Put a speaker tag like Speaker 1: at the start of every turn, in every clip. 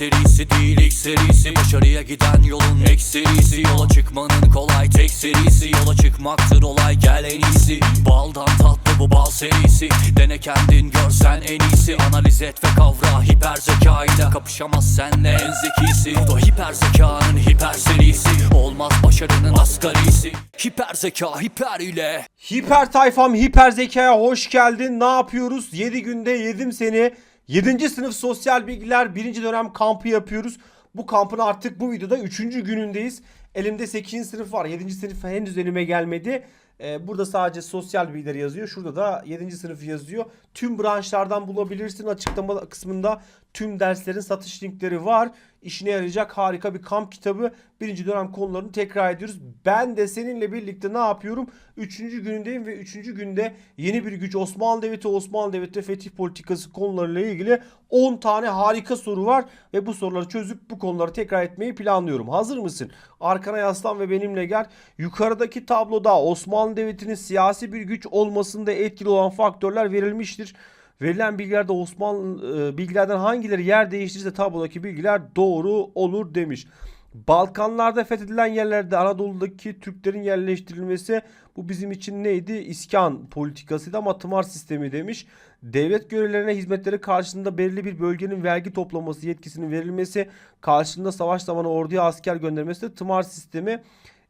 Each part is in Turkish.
Speaker 1: serisi değil ilk serisi. Başarıya giden yolun ek serisi. Yola çıkmanın kolay tek serisi. Yola çıkmaktır olay gel en iyisi. Baldan tatlı bu bal serisi. Dene kendin görsen en iyisi. Analiz et ve kavra hiper zekayla. Kapışamaz senle en zekisi. Bu da hiper zekanın hiper serisi. Olmaz başarının asgarisi. Hiper zeka hiper ile.
Speaker 2: Hiper tayfam hiper zekaya hoş geldin. Ne yapıyoruz? 7 günde yedim seni. 7. sınıf sosyal bilgiler 1. dönem kampı yapıyoruz. Bu kampın artık bu videoda 3. günündeyiz. Elimde 8. sınıf var. 7. sınıf henüz elime gelmedi. Ee, burada sadece sosyal bilgiler yazıyor. Şurada da 7. sınıf yazıyor. Tüm branşlardan bulabilirsin. Açıklama kısmında tüm derslerin satış linkleri var. İşine yarayacak harika bir kamp kitabı. Birinci dönem konularını tekrar ediyoruz. Ben de seninle birlikte ne yapıyorum? Üçüncü günündeyim ve üçüncü günde yeni bir güç Osmanlı Devleti, Osmanlı Devleti fetih politikası konularıyla ilgili 10 tane harika soru var. Ve bu soruları çözüp bu konuları tekrar etmeyi planlıyorum. Hazır mısın? Arkana yaslan ve benimle gel. Yukarıdaki tabloda Osmanlı Devleti'nin siyasi bir güç olmasında etkili olan faktörler verilmiştir. Verilen bilgilerde Osmanlı e, bilgilerden hangileri yer değiştirirse tablodaki bilgiler doğru olur demiş. Balkanlarda fethedilen yerlerde Anadolu'daki Türklerin yerleştirilmesi bu bizim için neydi? İskan politikasıydı ama tımar sistemi demiş. Devlet görevlerine hizmetleri karşılığında belirli bir bölgenin vergi toplaması yetkisinin verilmesi karşılığında savaş zamanı orduya asker göndermesi de tımar sistemi.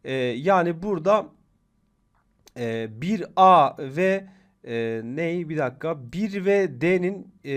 Speaker 2: E, yani burada e, 1A ve e, ney bir dakika 1 ve D'nin e,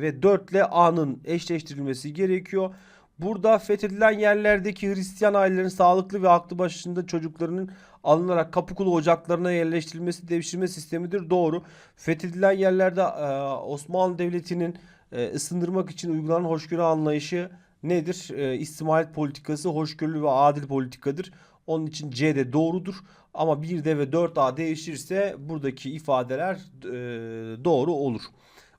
Speaker 2: ve 4 ile A'nın eşleştirilmesi gerekiyor. Burada fethedilen yerlerdeki Hristiyan ailelerin sağlıklı ve aklı başında çocuklarının alınarak Kapıkulu ocaklarına yerleştirilmesi devşirme sistemidir. Doğru. Fethedilen yerlerde e, Osmanlı Devleti'nin e, ısındırmak için uygulanan hoşgörü anlayışı nedir? E, İstimalet politikası hoşgörülü ve adil politikadır. Onun için C de doğrudur. Ama 1D ve 4A değişirse buradaki ifadeler e, doğru olur.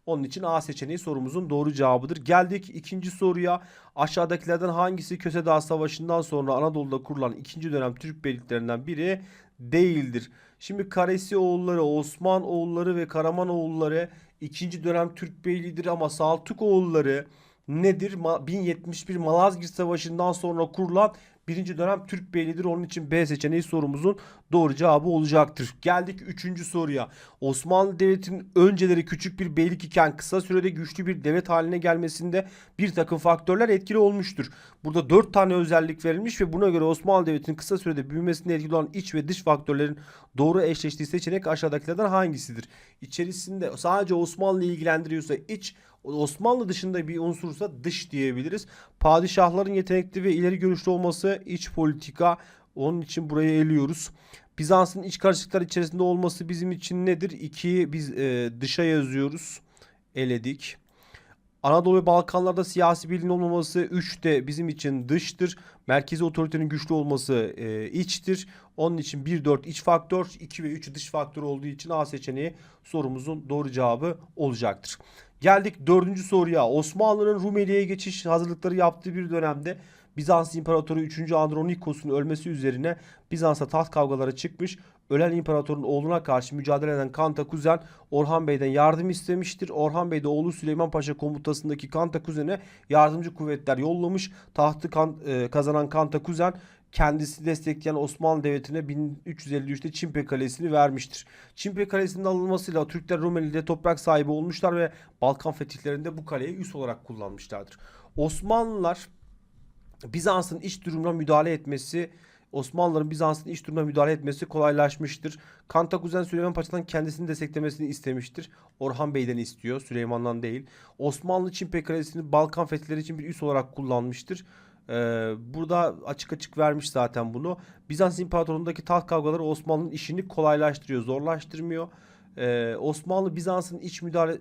Speaker 2: Onun için A seçeneği sorumuzun doğru cevabıdır. Geldik ikinci soruya. Aşağıdakilerden hangisi Köse Dağı Savaşı'ndan sonra Anadolu'da kurulan ikinci dönem Türk beyliklerinden biri değildir? Şimdi Karesi oğulları, Osman oğulları ve Karaman oğulları ikinci dönem Türk beyliğidir ama Saltuk oğulları nedir? Ma- 1071 Malazgirt Savaşı'ndan sonra kurulan birinci dönem Türk beyliğidir. Onun için B seçeneği sorumuzun doğru cevabı olacaktır. Geldik üçüncü soruya. Osmanlı Devleti'nin önceleri küçük bir beylik iken kısa sürede güçlü bir devlet haline gelmesinde bir takım faktörler etkili olmuştur. Burada dört tane özellik verilmiş ve buna göre Osmanlı Devleti'nin kısa sürede büyümesinde etkili olan iç ve dış faktörlerin doğru eşleştiği seçenek aşağıdakilerden hangisidir? İçerisinde sadece Osmanlı ilgilendiriyorsa iç, Osmanlı dışında bir unsursa dış diyebiliriz. Padişahların yetenekli ve ileri görüşlü olması iç politika. Onun için burayı eliyoruz. Bizans'ın iç karışıklıklar içerisinde olması bizim için nedir? 2'yi biz e, dışa yazıyoruz. Eledik. Anadolu ve Balkanlarda siyasi birliğin olmaması 3 de bizim için dıştır. Merkezi otoritenin güçlü olması e, içtir. Onun için 1-4 iç faktör, 2 ve 3 dış faktör olduğu için A seçeneği sorumuzun doğru cevabı olacaktır. Geldik dördüncü soruya. Osmanlı'nın Rumeli'ye geçiş hazırlıkları yaptığı bir dönemde Bizans İmparatoru 3. Andronikos'un ölmesi üzerine Bizans'a taht kavgaları çıkmış. Ölen imparatorun oğluna karşı mücadele eden Kantakuzen Orhan Bey'den yardım istemiştir. Orhan Bey de oğlu Süleyman Paşa komutasındaki Kantakuzen'e yardımcı kuvvetler yollamış. Tahtı kan, e, kazanan Kantakuzen kendisi destekleyen Osmanlı Devleti'ne 1353'te Çimpe Kalesi'ni vermiştir. Çimpe Kalesi'nin alınmasıyla Türkler Rumeli'de toprak sahibi olmuşlar ve Balkan fetihlerinde bu kaleyi üs olarak kullanmışlardır. Osmanlılar Bizans'ın iç durumuna müdahale etmesi Osmanlıların Bizans'ın iç durumuna müdahale etmesi kolaylaşmıştır. Kantakuzen Süleyman Paşa'dan kendisini desteklemesini istemiştir. Orhan Bey'den istiyor, Süleyman'dan değil. Osmanlı Çimpe Kalesi'ni Balkan fetihleri için bir üs olarak kullanmıştır. Ee, burada açık açık vermiş zaten bunu. Bizans İmparatorluğu'ndaki taht kavgaları Osmanlı'nın işini kolaylaştırıyor, zorlaştırmıyor. Ee, Osmanlı Bizans'ın iç müdahale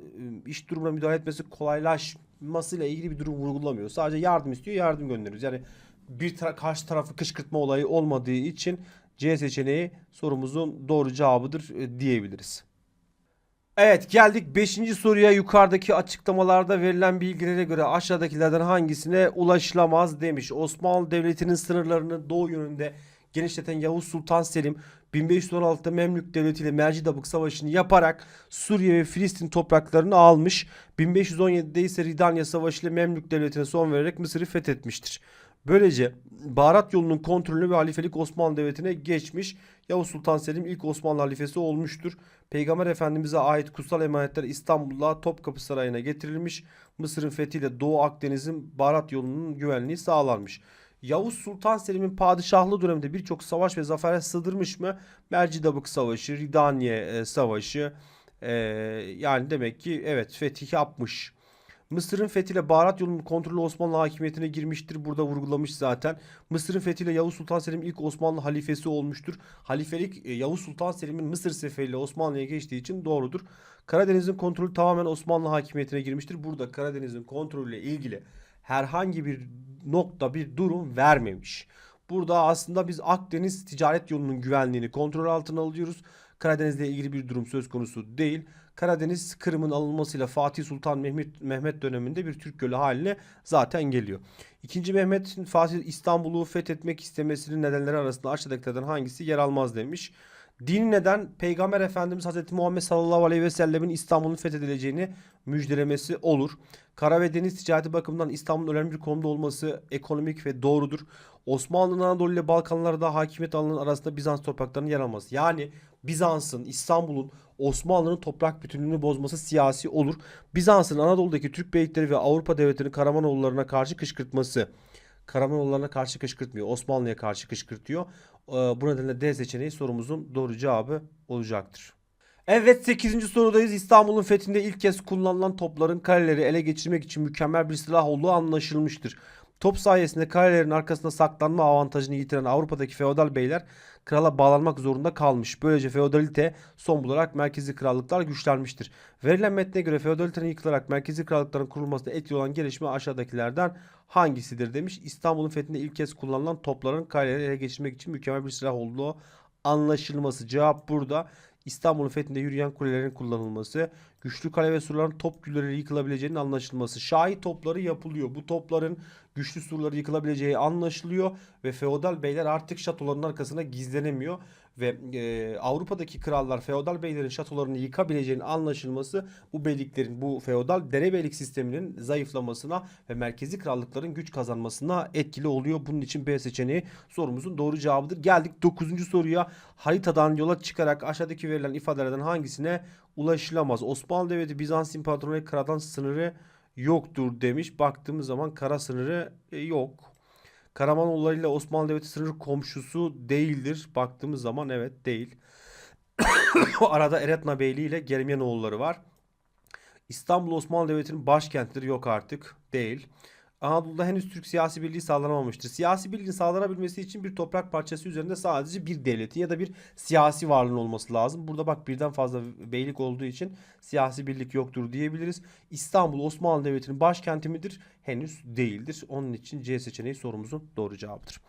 Speaker 2: iç durumuna müdahale etmesi kolaylaşmasıyla ilgili bir durum vurgulamıyor. Sadece yardım istiyor, yardım gönderiyoruz. Yani bir tara- karşı tarafı kışkırtma olayı olmadığı için C seçeneği sorumuzun doğru cevabıdır e, diyebiliriz. Evet geldik 5. soruya yukarıdaki açıklamalarda verilen bilgilere göre aşağıdakilerden hangisine ulaşılamaz demiş. Osmanlı Devleti'nin sınırlarını doğu yönünde genişleten Yavuz Sultan Selim 1516'da Memlük Devleti ile Mercidabık Savaşı'nı yaparak Suriye ve Filistin topraklarını almış. 1517'de ise Ridanya Savaşı ile Memlük Devleti'ne son vererek Mısır'ı fethetmiştir. Böylece baharat yolunun kontrolü ve halifelik Osmanlı Devleti'ne geçmiş. Yavuz Sultan Selim ilk Osmanlı halifesi olmuştur. Peygamber Efendimiz'e ait kutsal emanetler İstanbul'la Topkapı Sarayı'na getirilmiş. Mısır'ın fethiyle Doğu Akdeniz'in baharat yolunun güvenliği sağlanmış. Yavuz Sultan Selim'in padişahlığı döneminde birçok savaş ve zaferler sığdırmış mı? Mercidabık Savaşı, Ridaniye e, Savaşı e, yani demek ki evet fetih yapmış. Mısır'ın fethiyle baharat yolunun kontrolü Osmanlı hakimiyetine girmiştir. Burada vurgulamış zaten. Mısır'ın fethiyle Yavuz Sultan Selim ilk Osmanlı halifesi olmuştur. Halifelik e, Yavuz Sultan Selim'in Mısır seferiyle Osmanlı'ya geçtiği için doğrudur. Karadeniz'in kontrolü tamamen Osmanlı hakimiyetine girmiştir. Burada Karadeniz'in kontrolüyle ilgili herhangi bir nokta bir durum vermemiş. Burada aslında biz Akdeniz ticaret yolunun güvenliğini kontrol altına alıyoruz. Karadeniz'le ilgili bir durum söz konusu değil. Karadeniz Kırım'ın alınmasıyla Fatih Sultan Mehmet, Mehmet döneminde bir Türk gölü haline zaten geliyor. İkinci Mehmet'in Fatih İstanbul'u fethetmek istemesinin nedenleri arasında aşağıdakilerden hangisi yer almaz demiş. Dini neden Peygamber Efendimiz Hazreti Muhammed sallallahu aleyhi ve sellemin İstanbul'un fethedileceğini müjdelemesi olur. Kara ve deniz ticareti bakımından İstanbul'un önemli bir konumda olması ekonomik ve doğrudur. Osmanlı'nın Anadolu ile Balkanlarda hakimiyet alanının arasında Bizans topraklarının yer alması. Yani Bizans'ın İstanbul'un Osmanlı'nın toprak bütünlüğünü bozması siyasi olur. Bizans'ın Anadolu'daki Türk beylikleri ve Avrupa devletlerinin Karamanoğullarına karşı kışkırtması. Karamanoğullarına karşı kışkırtmıyor. Osmanlı'ya karşı kışkırtıyor. Ee, Bu nedenle D seçeneği sorumuzun doğru cevabı olacaktır. Evet 8. sorudayız. İstanbul'un fethinde ilk kez kullanılan topların kaleleri ele geçirmek için mükemmel bir silah olduğu anlaşılmıştır. Top sayesinde kalelerin arkasında saklanma avantajını yitiren Avrupa'daki feodal beyler krala bağlanmak zorunda kalmış. Böylece feodalite son bularak merkezi krallıklar güçlenmiştir. Verilen metne göre feodalitenin yıkılarak merkezi krallıkların kurulmasına etkili olan gelişme aşağıdakilerden hangisidir demiş. İstanbul'un fethinde ilk kez kullanılan topların kaleleri ele geçirmek için mükemmel bir silah olduğu anlaşılması. Cevap burada. İstanbul'un fethinde yürüyen kulelerin kullanılması, güçlü kale ve surların top gülleri yıkılabileceğinin anlaşılması. Şahi topları yapılıyor. Bu topların güçlü surları yıkılabileceği anlaşılıyor ve feodal beyler artık şatoların arkasına gizlenemiyor ve e, Avrupa'daki krallar feodal beylerin şatolarını yıkabileceğinin anlaşılması bu beyliklerin bu feodal derebeylik sisteminin zayıflamasına ve merkezi krallıkların güç kazanmasına etkili oluyor. Bunun için B seçeneği sorumuzun doğru cevabıdır. Geldik 9. soruya. Haritadan yola çıkarak aşağıdaki verilen ifadelerden hangisine ulaşılamaz? Osmanlı Devleti Bizans İmparatorluğu karadan sınırı yoktur demiş. Baktığımız zaman kara sınırı e, yok. Karamanoğulları ile Osmanlı Devleti sınır komşusu değildir. Baktığımız zaman evet değil. Arada Eretna Beyliği ile Germiyanoğulları var. İstanbul Osmanlı Devleti'nin başkentidir yok artık değil. Anadolu'da henüz Türk siyasi birliği sağlanamamıştır. Siyasi birliğin sağlanabilmesi için bir toprak parçası üzerinde sadece bir devletin ya da bir siyasi varlığın olması lazım. Burada bak birden fazla beylik olduğu için siyasi birlik yoktur diyebiliriz. İstanbul Osmanlı Devleti'nin başkenti midir? Henüz değildir. Onun için C seçeneği sorumuzun doğru cevabıdır.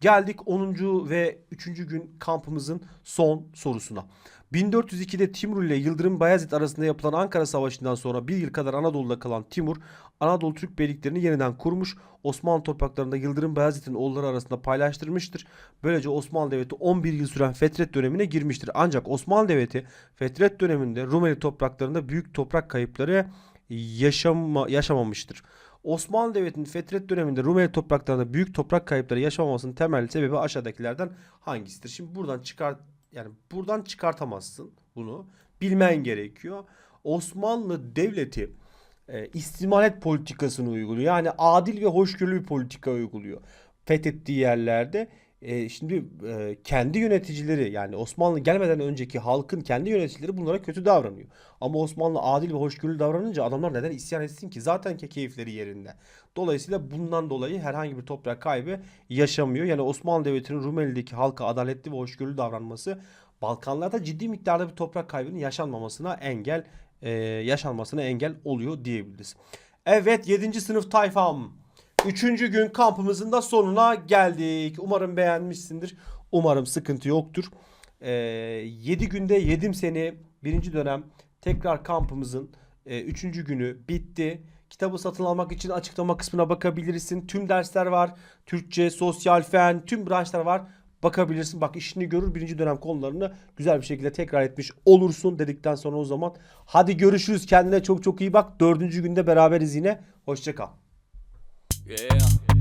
Speaker 2: Geldik 10. ve 3. gün kampımızın son sorusuna. 1402'de Timur ile Yıldırım Bayezid arasında yapılan Ankara Savaşı'ndan sonra bir yıl kadar Anadolu'da kalan Timur, Anadolu Türk beyliklerini yeniden kurmuş, Osmanlı topraklarında Yıldırım Bayezid'in oğulları arasında paylaştırmıştır. Böylece Osmanlı Devleti 11 yıl süren fetret dönemine girmiştir. Ancak Osmanlı Devleti fetret döneminde Rumeli topraklarında büyük toprak kayıpları yaşama, yaşamamıştır. Osmanlı Devleti'nin fetret döneminde Rumeli topraklarında büyük toprak kayıpları yaşamamasının temel sebebi aşağıdakilerden hangisidir? Şimdi buradan çıkar yani buradan çıkartamazsın bunu. Bilmen gerekiyor. Osmanlı Devleti e, istimalet politikasını uyguluyor. Yani adil ve hoşgörülü bir politika uyguluyor. Fethettiği yerlerde e, şimdi e, kendi yöneticileri yani Osmanlı gelmeden önceki halkın kendi yöneticileri bunlara kötü davranıyor. Ama Osmanlı adil ve hoşgörülü davranınca adamlar neden isyan etsin ki? Zaten ki keyifleri yerinde. Dolayısıyla bundan dolayı herhangi bir toprak kaybı yaşamıyor. Yani Osmanlı Devleti'nin Rumeli'deki halka adaletli ve hoşgörülü davranması Balkanlarda ciddi miktarda bir toprak kaybının yaşanmamasına engel e, yaşanmasına engel oluyor diyebiliriz. Evet 7. sınıf tayfam. Üçüncü gün kampımızın da sonuna geldik. Umarım beğenmişsindir. Umarım sıkıntı yoktur. Ee, 7 günde yedim seni. Birinci dönem tekrar kampımızın 3. günü bitti. Kitabı satın almak için açıklama kısmına bakabilirsin. Tüm dersler var. Türkçe, sosyal fen, tüm branşlar var. Bakabilirsin. Bak işini görür birinci dönem konularını güzel bir şekilde tekrar etmiş olursun dedikten sonra o zaman hadi görüşürüz kendine çok çok iyi bak. Dördüncü günde beraberiz yine. Hoşça kal.
Speaker 1: Yeah.